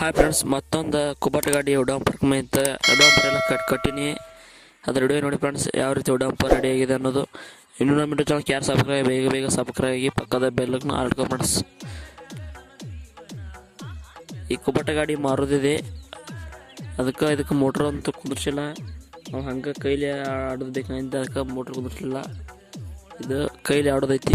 Hi friends ಮತ್ತೊಂದು ಕುಬಟ್ ಗಾಡಿ dumper ಮೈತೆ ಉಡಾಂಪರ್ ಎಲ್ಲ ಕಟ್ ಕಟ್ಟಿನಿ. ಅದ್ರ ವಿಡಿಯೋ ನೋಡಿ ಫ್ರೆಂಡ್ಸ್ ಯಾವ ರೀತಿ ಉಡಾಂಪರ್ ರೆಡಿ ಆಗಿದೆ ಅನ್ನೋದು. ಇನ್ನೂ ನಮ್ಮ ವಿಡಿಯೋ ಚಾನಲ್ ಕ್ಯಾರ್ ಸಬ್ಸ್ಕ್ರೈಬ್ ಬೇಗ ಬೇಗ ಸಬ್ಸ್ಕ್ರೈಬ್ ಆಗಿ ಪಕ್ಕದ ಬೆಲ್ಲಕ್ಕೂ ಆಡ್ಕೊ ಫ್ರೆಂಡ್ಸ್ ಈ ಕುಬಟ ಗಾಡಿ ಮಾರೋದಿದೆ. ಅದಕ್ಕೆ ಇದಕ್ಕೆ ಮೋಟ್ರ್ ಅಂತೂ ಕುದುರ್ಸಿಲ್ಲ. ನಾವು ಹಂಗೆ ಕೈಲಿ ಆಡೋದಕ್ಕೆ ಅದಕ್ಕೆ ಮೋಟ್ರ್ ಕುದುರ್ಸಿಲ್ಲ. ಇದು ಕೈಲಿ ಆಡೋದೈತಿ.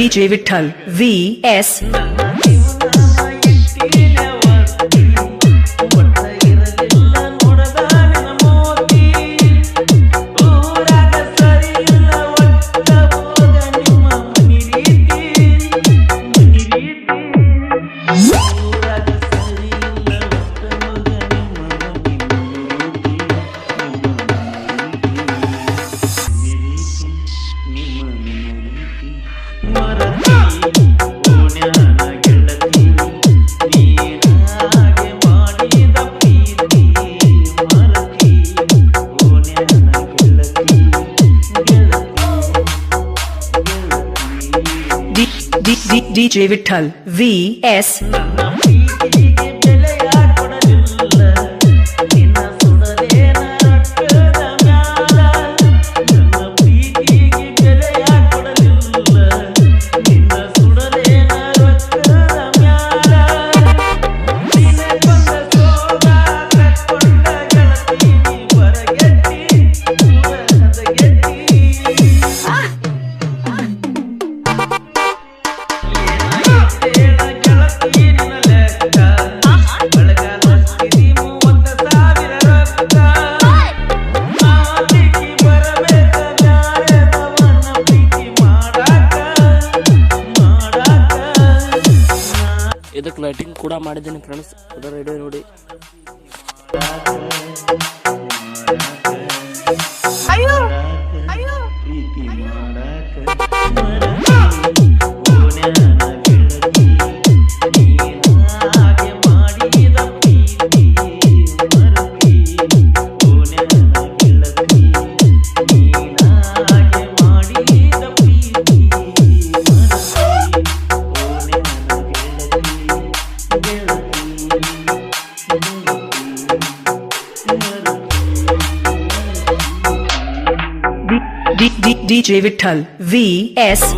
DJ Vittal VS D DJ Vittal V S नन्ना ಇದಕ್ಕೆ ಲೈಟಿಂಗ್ ಕೂಡ ಮಾಡಿದ್ದೀನಿ ಫ್ರೆಂಡ್ಸ್ ಅದರ ರೆಡಿ ನೋಡಿ. DJ Vithal V S.